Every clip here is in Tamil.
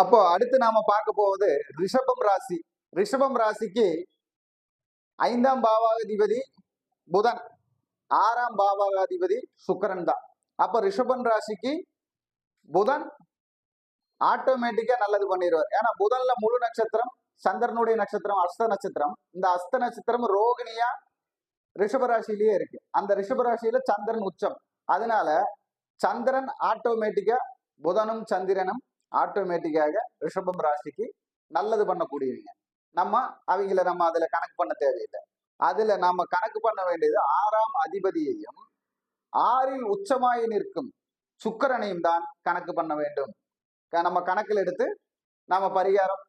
அப்போ அடுத்து நாம பார்க்க போவது ரிஷபம் ராசி. ரிஷபம் ராசிக்கு ஐந்தாம் பாவாதிபதி புதன். ஆறாம் பாவாதிபதி சுக்கரன் தான். அப்போ ரிஷபன் ராசிக்கு புதன் ஆட்டோமேட்டிக்கா நல்லது பண்ணிடுவார். ஏன்னா புதன்ல முழு நட்சத்திரம் சந்திரனுடைய நட்சத்திரம் அஸ்த நட்சத்திரம். இந்த அஸ்த நட்சத்திரம் ரோகிணியா ரிஷபராசிலேயே இருக்கு. அந்த ரிஷபராசியில சந்திரன் உச்சம். அதனால சந்திரன் ஆட்டோமேட்டிக்கா புதனும் சந்திரனும் ஆட்டோமேட்டிக்காக ரிஷபம் ராசிக்கு நல்லது பண்ணக்கூடியவங்க. நம்ம அவங்கள நம்ம அதுல கணக்கு பண்ண தேவையில்லை. அதுல நாம கணக்கு பண்ண வேண்டியது ஆறாம் அதிபதியையும் ஆறில் உச்சமாய் நிற்கும் சுக்கரனையும் தான் கணக்கு பண்ண வேண்டும். நம்ம கணக்கில் எடுத்து நாம பரிகாரம்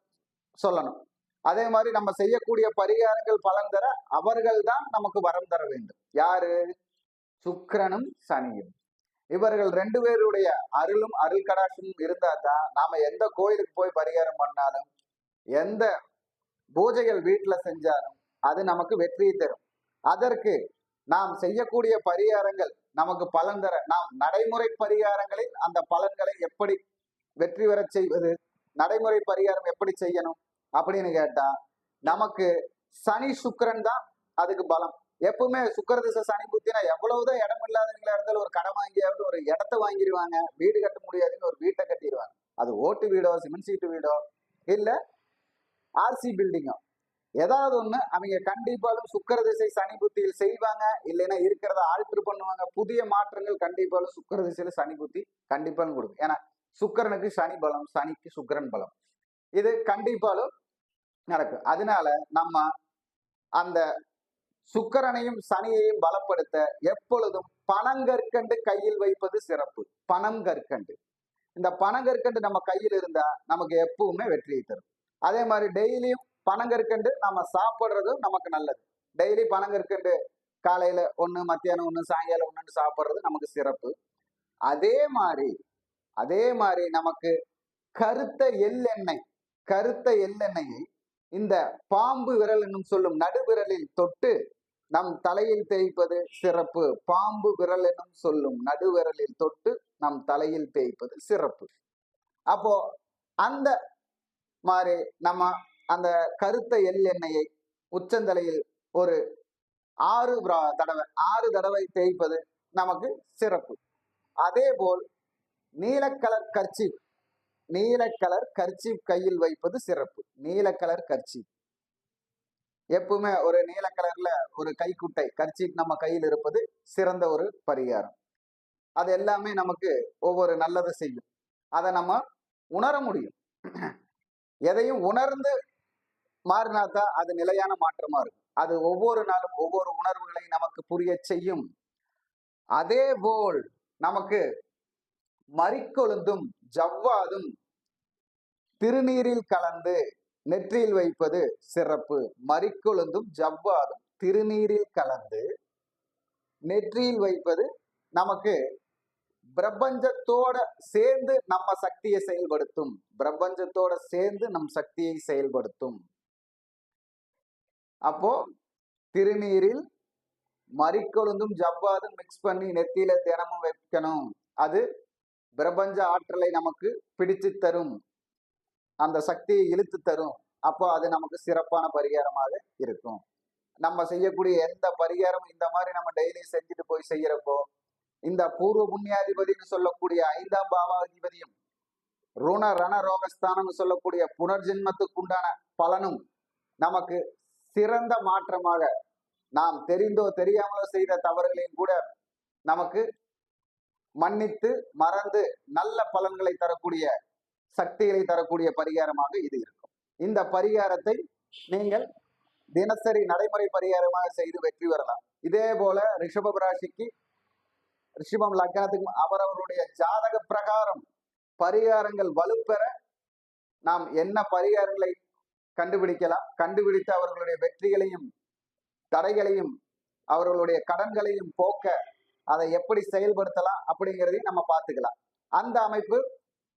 சொல்லணும். அதே மாதிரி நம்ம செய்யக்கூடிய பரிகாரங்கள் பலன் தர அவர்கள் தான் நமக்கு வரம் தர வேண்டும். யாரு? சுக்கிரனும் சனியும். இவர்கள் ரெண்டு பேருடைய அருளும் அருள் கடாட்சமும் இருந்தா தான் நாம எந்த கோயிலுக்கு போய் பரிகாரம் பண்ணாலும் எந்த பூஜைகள் வீட்டுல செஞ்சாலும் அது நமக்கு வெற்றியை தரும். அதற்கு நாம் செய்யக்கூடிய பரிகாரங்கள் நமக்கு பலன் தர நாம் நடைமுறை பரிகாரங்களில் அந்த பலன்களை எப்படி வெற்றி பெறச் செய்வது நடைமுறை பரிகாரம் எப்படி செய்யணும் அப்படின்னு கேட்டா நமக்கு சனி சுக்கிரன் தான் அதுக்கு பலம். எப்பவுமே சுக்கர திசை சனி புத்தினா எவ்வளவுதான் இடம் இல்லாதவங்களா இருந்தாலும் ஒரு கடன் வாங்கியாவது ஒரு இடத்த வாங்கிடுவாங்க வீடு கட்ட முடியாதுன்னு ஒரு வீட்டை கட்டிடுவாங்க அது ஓட்டு வீடோ சிமெண்ட் சீட்டு வீடோ இல்ல ஆர்சி பில்டிங்கோ ஏதாவது ஒண்ணு அவங்க கண்டிப்பாலும் சுக்கர திசை சனி புத்தியில் செய்வாங்க. இல்லைன்னா இருக்கிறத ஆல்ட்ரு பண்ணுவாங்க. புதிய மாற்றங்கள் கண்டிப்பாலும் சுக்கிர திசையில சனி புத்தி கண்டிப்பாலும் கொடுக்கும். ஏன்னா சுக்கிரனுக்கு சனி பலம் சனிக்கு சுக்கரன் பலம். இது கண்டிப்பாலும் நடக்கும். அதனால நம்ம அந்த சுக்கரனையும் சனியையும் பலப்படுத்த எப்பொழுதும் பனங்கற்கண்டு கையில் வைப்பது சிறப்பு. பனம் கற்கண்டு. இந்த பனங்கற்கண்டு நம்ம கையில் இருந்தா நமக்கு எப்பவுமே வெற்றியை தரும். அதே மாதிரி டெய்லியும் பனங்கற்கண்டு நம்ம சாப்பிட்றதும் நமக்கு நல்லது. டெய்லி பனங்கற்கண்டு காலையில ஒன்று மத்தியானம் ஒன்று சாயங்காலம் ஒன்றுன்னு சாப்பிட்றது நமக்கு சிறப்பு. அதே மாதிரி அதே மாதிரி நமக்கு கருத்த எள்ளெண்ணெய் கருத்த எள்ளெண்ணெயை இந்த பாம்பு விரல் என்னும் சொல்லும் நடுவிரலில் தொட்டு நம் தலையில் தேய்ப்பது சிறப்பு. பாம்பு விரல் என்னும் சொல்லும் நடுவிரலில் தொட்டு நம் தலையில் தேய்ப்பது சிறப்பு. அப்போ அந்த மாதிரி நம்ம அந்த கருத்த எல் எண்ணெயை உச்சந்தலையில் ஒரு ஆறு தடவை ஆறு தடவை தேய்ப்பது நமக்கு சிறப்பு. அதே போல் நீலக்கலர் கர்ச்சீப் நீலக்கலர் கர்ச்சீப் கையில் வைப்பது சிறப்பு. நீலக்கலர் கர்ச்சீப். எப்பவுமே ஒரு நீல கலர்ல ஒரு கைக்குட்டை கர்ச்சீப் நம்ம கையில் இருப்பது சிறந்த ஒரு பரிகாரம். அது எல்லாமே நமக்கு ஒவ்வொரு நல்லதை செய்யும். அதை நம்ம உணர முடியும். எதையும் உணர்ந்து மாறினாதான் அது நிலையான மாற்றமா இருக்கும். அது ஒவ்வொரு நாளும் ஒவ்வொரு உணர்வுகளை நமக்கு புரிய செய்யும். அதே போல் நமக்கு மறிக்கொழுந்தும் ஜவ்வாதும் திருநீரில் கலந்து நெற்றியில் வைப்பது சிறப்பு. மறிக்கொழுந்தும் ஜவ்வாதும் திருநீரில் கலந்து நெற்றியில் வைப்பது நமக்கு பிரபஞ்சத்தோட சேர்ந்து நம்ம சக்தியை செயல்படுத்தும். பிரபஞ்சத்தோட சேர்ந்து நம் சக்தியை செயல்படுத்தும். அப்போ திருநீரில் மறிக்கொழுந்தும் ஜவ்வாதும் மிக்ஸ் பண்ணி நெத்தியில தினமும் வைக்கணும். அது பிரபஞ்ச ஆற்றலை நமக்கு பிடிச்சு தரும். அந்த சக்தியை இழுத்து தரும். அப்போ அது நமக்கு சிறப்பான பரிகாரமாக இருக்கும். நம்ம செய்யக்கூடிய எந்த பரிகாரமும் இந்த மாதிரி நம்ம டெய்லி செஞ்சுட்டு போய் செய்யறப்போ இந்த பூர்வ புண்ணியாதிபதினு சொல்லக்கூடிய ஐந்தாம் பாவாதிபதியும் ருண ரண ரோகஸ்தானம்னு சொல்லக்கூடிய புனர்ஜென்மத்துக்கு உண்டான பலனும் நமக்கு சிறந்த மாற்றமாக நாம் தெரிந்தோ தெரியாமலோ செய்த தவறுகளையும் கூட நமக்கு மன்னித்து மறந்து நல்ல பலன்களை தரக்கூடிய சக்திகளை தரக்கூடிய பரிகாரமாக இது இருக்கும். இந்த பரிகாரத்தை நீங்கள் தினசரி நடைமுறை பரிகாரமாக செய்து வெற்றி பெறலாம். இதே போல ரிஷப ராசிக்கு ரிஷபம் லக்னத்துக்கு அவரவருடைய ஜாதக பிரகாரம் பரிகாரங்கள் வலுப்பெற நாம் என்ன பரிகாரங்களை கண்டுபிடிக்கலாம்? கண்டுபிடித்து அவர்களுடைய வெற்றிகளையும் தடைகளையும் அவர்களுடைய கடன்களையும் போக்க அதை எப்படி செயல்படுத்தலாம் அப்படிங்கிறதையும் நம்ம பார்த்துக்கலாம். அந்த அமைப்பு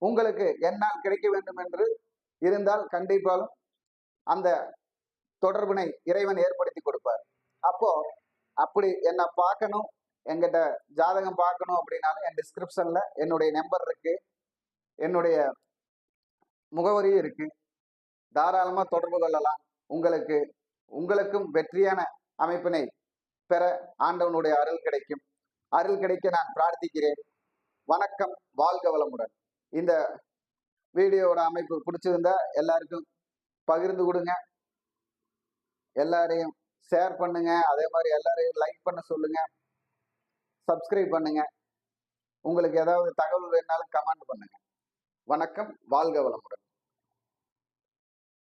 உங்களுக்கு என்னால் கிடைக்க வேண்டும் என்று இருந்தால் கண்டிப்பாலும் அந்த தொடர்பினை இறைவன் ஏற்படுத்தி கொடுப்பார். அப்போ அப்படி என்ன பார்க்கணும் எங்கிட்ட ஜாதகம் பார்க்கணும் அப்படின்னாலும் என் டிஸ்கிரிப்ஷன்ல என்னுடைய நம்பர் இருக்கு என்னுடைய முகவரியும் இருக்கு. தாராளமாக தொடர்பு கொள்ளலாம். உங்களுக்கு உங்களுக்கும் வெற்றியான அமைப்பினை பெற ஆண்டவனுடைய அருள் கிடைக்கும். அருள் கிடைக்க நான் பிரார்த்திக்கிறேன். வணக்கம் வாழ்க வளமுடன். இந்த வீடியோவோட அமைப்பு பிடிச்சிருந்தா எல்லாருக்கும் பகிர்ந்து கொடுங்க. எல்லாரையும் ஷேர் பண்ணுங்க. அதே மாதிரி எல்லாரையும் லைக் பண்ண சொல்லுங்க. சப்ஸ்கிரைப் பண்ணுங்க. உங்களுக்கு ஏதாவது தகவல் வேணாலும் கமெண்ட் பண்ணுங்க. வணக்கம். வாழ்க வளமுடன்.